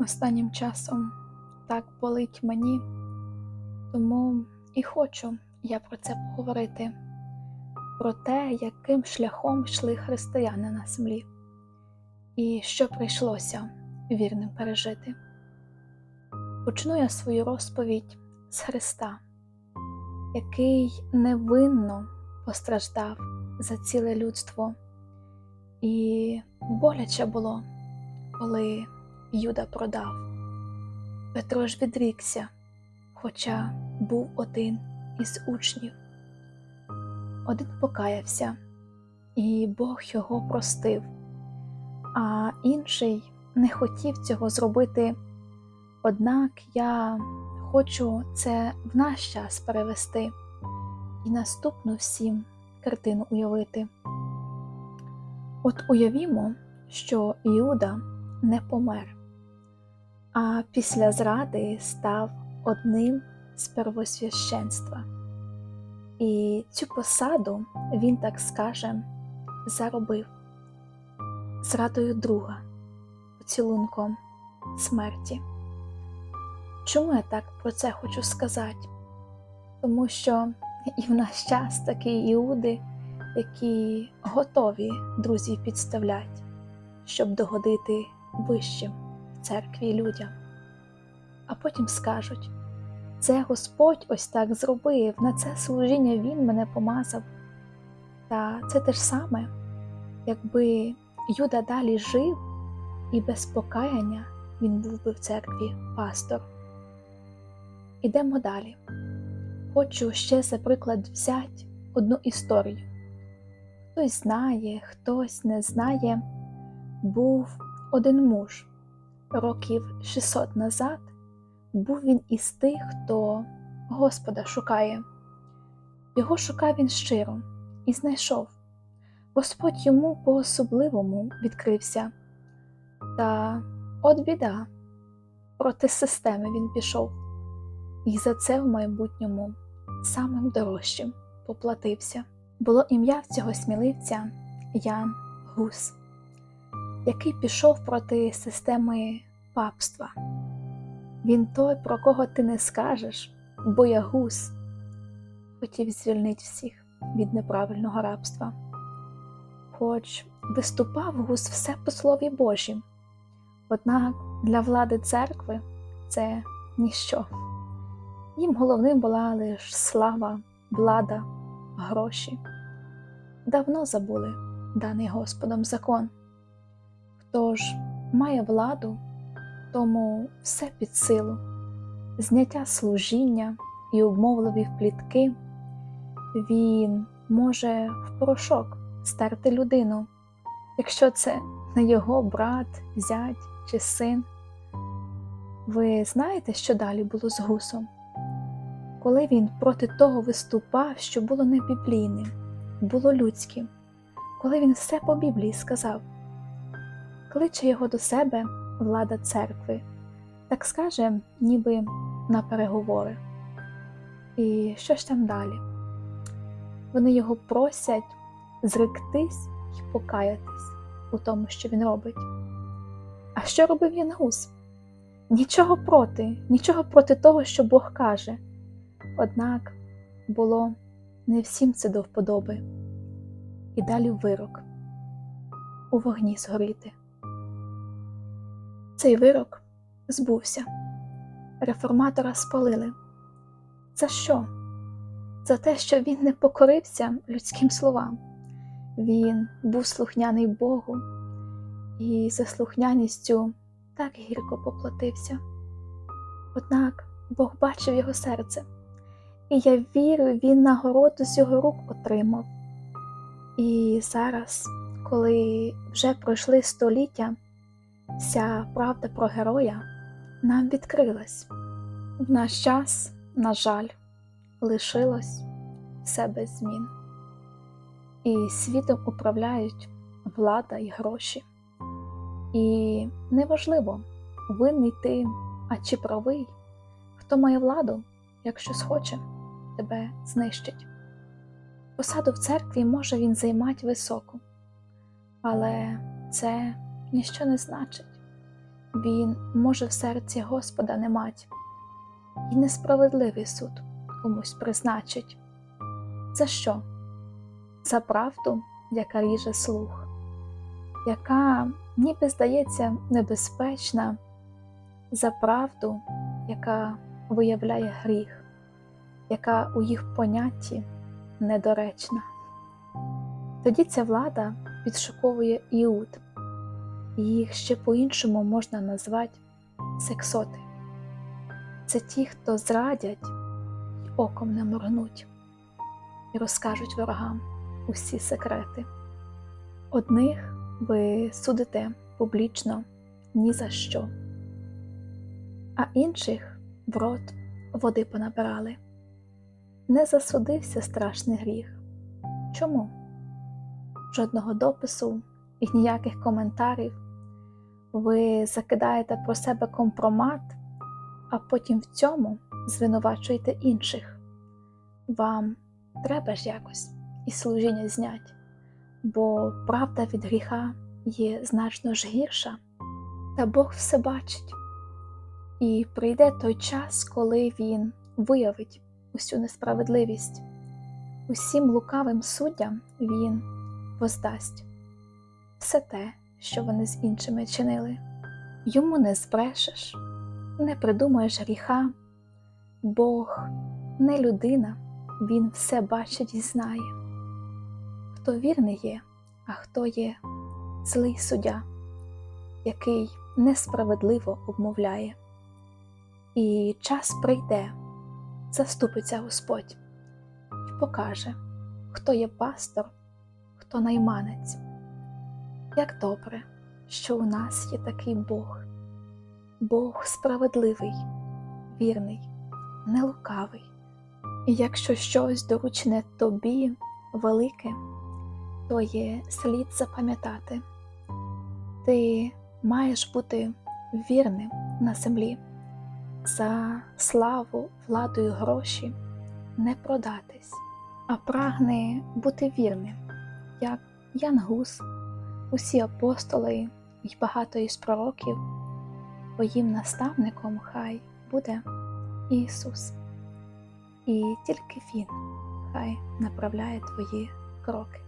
Останнім часом так болить мені, тому і хочу я про це поговорити, про те, яким шляхом йшли християни на землі, і що прийшлося вірним пережити. Почну я свою розповідь з Христа, який невинно постраждав за ціле людство, і боляче було, коли Юда продав. Петро ж відрікся, хоча був один із учнів. Один покаявся, і Бог його простив, а інший не хотів цього зробити. Однак я хочу це в наш час перевести і наступну всім картину уявити. От уявімо, що Іуда не помер, а після зради став одним з первосвященства. І цю посаду він, так скаже, заробив зрадою друга, поцілунком смерті. Чому я так про це хочу сказати? Тому що і в наш час такі іуди, які готові друзів підставлять, щоб догодити вищим церкві людям. А потім скажуть: це Господь ось так зробив, на це служіння Він мене помазав. Та це те ж саме, якби Юда далі жив і без покаяння він був би в церкві пастор. Ідемо далі. Хочу ще за приклад взяти одну історію. Хтось знає, хтось не знає. Був один муж років 600 назад. Був він із тих, хто Господа шукає. Його шукав він щиро і знайшов. Господь йому по-особливому відкрився. Та от біда, проти системи він пішов і за це в майбутньому самим дорожчим поплатився. Було ім'я в цього сміливця Ян Гус, який пішов проти системи папства. Він той, про кого ти не скажеш, бо я гус, хотів звільнити всіх від неправильного рабства. Хоч виступав гус все по слові Божім, однак для влади церкви це ніщо. Їм головним була лише слава, влада, гроші. Давно забули даний Господом закон. Хто ж має владу, тому все під силу, зняття служіння і обмовливі плітки, він може в порошок стерти людину, якщо це не його брат, зять чи син. Ви знаєте, що далі було з гусом? коли він проти того виступав, що було не біблійним, було людським, коли він все по Біблії сказав, кличе його до себе влада церкви, так скаже, ніби на переговори. І що ж там далі? Вони його просять зректись і покаятись у тому, що він робить. А що робив Янгус? Нічого проти, нічого проти того, що Бог каже. Однак було не всім це до вподоби, і далі вирок у вогні згоріти. Цей вирок збувся, реформатора спалили. За що? За те, що він не покорився людським словам. Він був слухняний Богу і за слухняністю так гірко поплатився. Однак Бог бачив його серце. І я вірю, він нагороду з його рук отримав. І зараз, коли вже пройшли століття, вся правда про героя нам відкрилась. В наш час, на жаль, лишилось все без змін. І світом управляють влада і гроші. І неважливо, винний ти, а чи правий, хто має владу, якщо схоче тебе знищить. Посаду в церкві може він займати високу, але це ніщо не значить. він може в серці Господа не мать, і несправедливий суд комусь призначить. За що? За правду, яка ріже слух, яка ніби здається небезпечна, за правду, яка виявляє гріх, яка у їх понятті недоречна. Тоді ця влада підшуковує іуд, їх ще по-іншому можна назвати сексоти. Це ті, хто зрадять й оком не моргнуть і розкажуть ворогам усі секрети. Одних ви судите публічно ні за що, а інших в рот води понабирали. Не засудився страшний гріх. Чому? Жодного допису і ніяких коментарів. Ви закидаєте про себе компромат, а потім в цьому звинувачуєте інших. Вам треба ж якось і служіння знять, бо правда від гріха є значно ж гірша, та Бог все бачить. І прийде той час, коли Він виявить усю несправедливість, усім лукавим суддям Він воздасть все те, що вони з іншими чинили. Йому не збрешеш, не придумаєш гріха, Бог не людина, Він все бачить і знає. Хто вірний є, а хто є злий суддя, який несправедливо обмовляє. І час прийде, заступиться Господь і покаже, хто є пастор, хто найманець. Як добре, що у нас є такий Бог, Бог справедливий, вірний, нелукавий. І якщо щось доручне тобі велике, то є слід запам'ятати. Ти маєш бути вірним на землі, за славу, владу і гроші не продатись, а прагне бути вірним, як Ян Гус, усі апостоли й багато із пророків, твоїм наставником хай буде Ісус, і тільки Він хай направляє твої кроки.